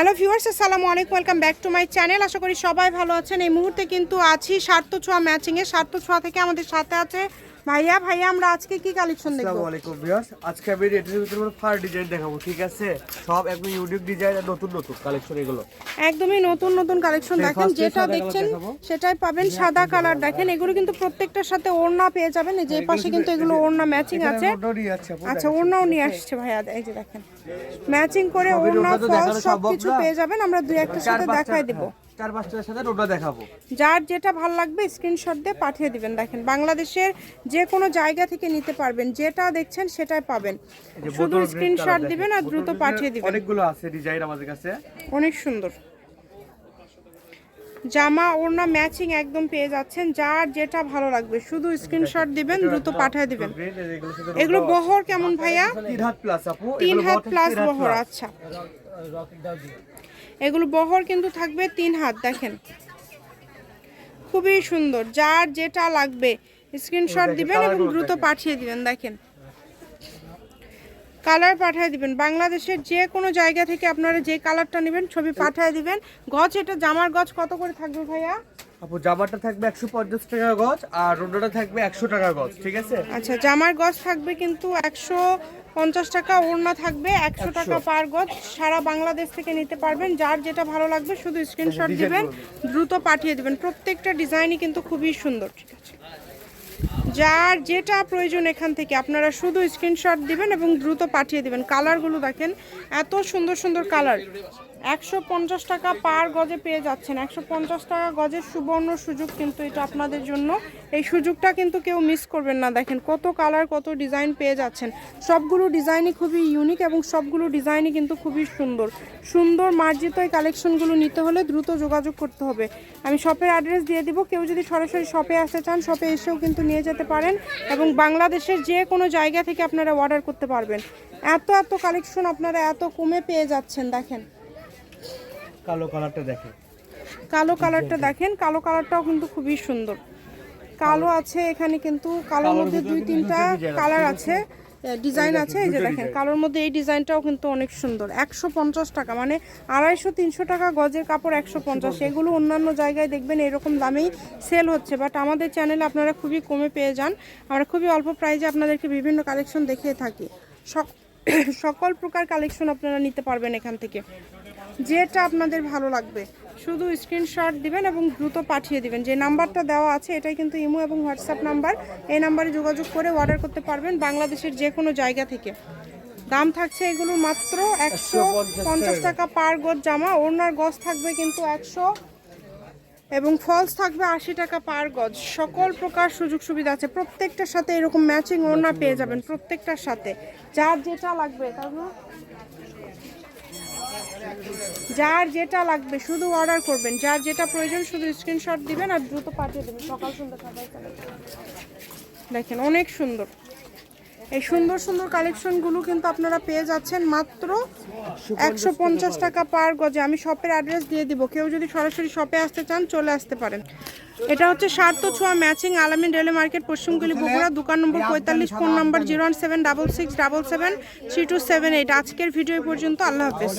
Hello viewers, আসসালামু আলাইকুম, welcome back to my channel. আশা করি সবাই ভালো আছেন। এই মুহূর্তে কিন্তু আছি স্বার্থ ছোঁয়া ম্যাচিংয়ে। স্বার্থ ছোঁয়া থেকে আমাদের সাথে আছে ভাইয়া ভাইয়া আমরা আজকে কি কালেকশন দেখব? আসসালামু আলাইকুম ভিউয়ার্স। আজকে আমি এটার ভিতরে ফার ডিজাইন দেখাবো ঠিক আছে? সব একদম ইউনিক ডিজাইন আর নতুন নতুন কালেকশন এগুলো। একদমই নতুন নতুন কালেকশন দেখেন যেটা দেখছেন সেটাই পাবেন সাদা কালার দেখেন এগুলো কিন্তু প্রত্যেকটার সাথে ওড়না পেয়ে যাবেন এই যে পাশে কিন্তু এগুলো ওড়না ম্যাচিং আছে। আচ্ছা ওড়নাও নিয়ে আসছে ভাইয়া এই যে দেখেন। ম্যাচিং করে ওড়না ফল সব কিছু পেয়ে যাবেন আমরা দুই একটার সাথে দেখাই দেবো। চার পাঁচটার সাথে দেখাবো? যার যেটা ভালো লাগবে স্ক্রিনশট দিয়ে পাঠিয়ে দিবেন। দেখেন বাংলাদেশের যে কোনো জায়গা থেকে নিতে পারবেন। যেটা দেখছেন সেটাই পাবেন। শুধু স্ক্রিনশট দিবেন আর দ্রুত পাঠিয়ে দিবেন। অনেকগুলো আছে ডিজাইন আমাদের কাছে। অনেক সুন্দর। জামা ওড়না ম্যাচিং একদম পেয়ে যাচ্ছেন। যার যেটা ভালো লাগবে শুধু স্ক্রিনশট দিবেন দ্রুত পাঠিয়ে দিবেন। এগুলো বহর কেমন ভাইয়া। তিন হাত প্লাস আপু। তিন হাত প্লাস বহর আচ্ছা। এগুলো বহর কিন্তু থাকবে তিন হাত দেখেন। খুবই সুন্দর যার যেটা লাগবে স্ক্রিনশট দিবেন এবং দ্রুত পাঠিয়ে দিবেন দেখেন। কালার পাঠিয়ে দিবেন বাংলাদেশের যে কোনো জায়গা থেকে আপনারা যে কালারটা নেবেন ছবি পাঠিয়ে দিবেন। গজ এটা জামার গজ কত করে থাকবে ভাইয়া? আপু জামাটা থাকবে একশো পঞ্চাশ টাকা গজ আর রোডাটা থাকবে একশো টাকা গজ ঠিক আছে? আচ্ছা জামার গজ থাকবে কিন্তু একশো পঞ্চাশ টাকা ওড়না থাকবে একশো টাকা পার গজ। সারা বাংলাদেশ থেকে নিতে পারবেন যার যেটা ভালো লাগবে শুধু স্ক্রিনশট দেবেন দ্রুত পাঠিয়ে দেবেন। প্রত্যেকটা ডিজাইনই কিন্তু খুবই সুন্দর। ঠিক আছে যার যেটা প্রয়োজন এখান থেকে আপনারা শুধু স্ক্রিনশট দিবেন এবং দ্রুত পাঠিয়ে দেবেন। কালারগুলো দেখেন এত সুন্দর সুন্দর কালার একশো পঞ্চাশ টাকা পার গজে পেয়ে যাচ্ছেন। একশো পঞ্চাশ টাকা গজের সুবর্ণ সুযোগ কিন্তু এটা আপনাদের জন্য। এই সুযোগটা কিন্তু কেউ মিস করবেন না। দেখেন কত কালার কত ডিজাইন পেয়ে যাচ্ছেন। সবগুলো ডিজাইনই খুবই ইউনিক এবং সবগুলো ডিজাইনই কিন্তু খুবই সুন্দর। সুন্দর মার্জিত এই কালেকশনগুলো নিতে হলে দ্রুত যোগাযোগ করতে হবে। আমি শপের অ্যাড্রেস দিয়ে দিব। কেউ যদি সরাসরি শপে আসতে চান শপে এসেও কিন্তু নিয়ে যেতে পারেন এবং বাংলাদেশের যে কোনো জায়গা থেকে আপনারা অর্ডার করতে পারবেন। এত এত কালেকশন আপনারা এত কমে পেয়ে যাচ্ছেন। দেখেন কালো কালারটা দেখে কালো কালারটা দেখেন কালো কালারটাও কিন্তু খুবই সুন্দর। কালো আছে এখানে কিন্তু কালোর মধ্যে দুই তিনটা কালার আছে ডিজাইন আছে এই যে দেখেন কালোর মধ্যে এই ডিজাইনটাও কিন্তু অনেক সুন্দর একশো পঞ্চাশ টাকা মানে আড়াইশো তিনশো টাকা গজের কাপড় একশো পঞ্চাশ এগুলো অন্যান্য জায়গায় দেখবেন এরকম দামেই সেল হচ্ছে বাট আমাদের চ্যানেলে আপনারা খুবই কমে পেয়ে যান আমরা খুবই অল্প প্রাইজে আপনাদেরকে বিভিন্ন কালেকশন দেখিয়ে থাকি। সক- সকল প্রকার কালেকশন আপনারা নিতে পারবেন এখান থেকে। যেটা আপনাদের ভালো লাগবে। শুধু স্ক্রিনশট দিবেন এবং দ্রুত পাঠিয়ে দিবেন। যে নাম্বারটা দেওয়া আছে, এটাই কিন্তু ইমো এবং হোয়াটসঅ্যাপ নাম্বার এই নাম্বারে যোগাযোগ করে অর্ডার করতে পারবেন বাংলাদেশের যে কোনো জায়গা থেকে। দাম থাকছে এগুলোর মাত্র একশো পঞ্চাশ টাকা পার গজ জামা। ওড়নার গজ থাকবে কিন্তু একশো এবং ফলস থাকবে আশি টাকা পার গজ। সকল প্রকার সুযোগ সুবিধা আছে। প্রত্যেকটার সাথে এরকম ম্যাচিং ওড়না পেয়ে যাবেন, প্রত্যেকটার সাথে। যার যেটা লাগবে তারপর যার যেটা লাগবে, শুধু অর্ডার করবেন। যার যেটা প্রয়োজন, শুধু স্ক্রিনশট দিবেন আর দ্রুত পাঠিয়ে দেবেন। সকাল সবাই দেখেন, অনেক সুন্দর। এই সুন্দর সুন্দর কালেকশনগুলো কিন্তু আপনারা পেয়ে যাচ্ছেন মাত্র একশো পঞ্চাশ টাকা পার গজে। আমি শপের অ্যাড্রেস দিয়ে দিব। কেউ যদি সরাসরি শপে আসতে চান চলে আসতে পারেন। এটা হচ্ছে সার্থ ছোঁয়া ম্যাচিং আলামিন রেলওয়ে মার্কেট পশ্চিমগুলি বগুড়া দোকান নম্বর পঁয়তাল্লিশ phone number zero one seven double six double seven three two seven eight আজকের ভিডিও পর্যন্ত। আল্লাহ হাফেজ।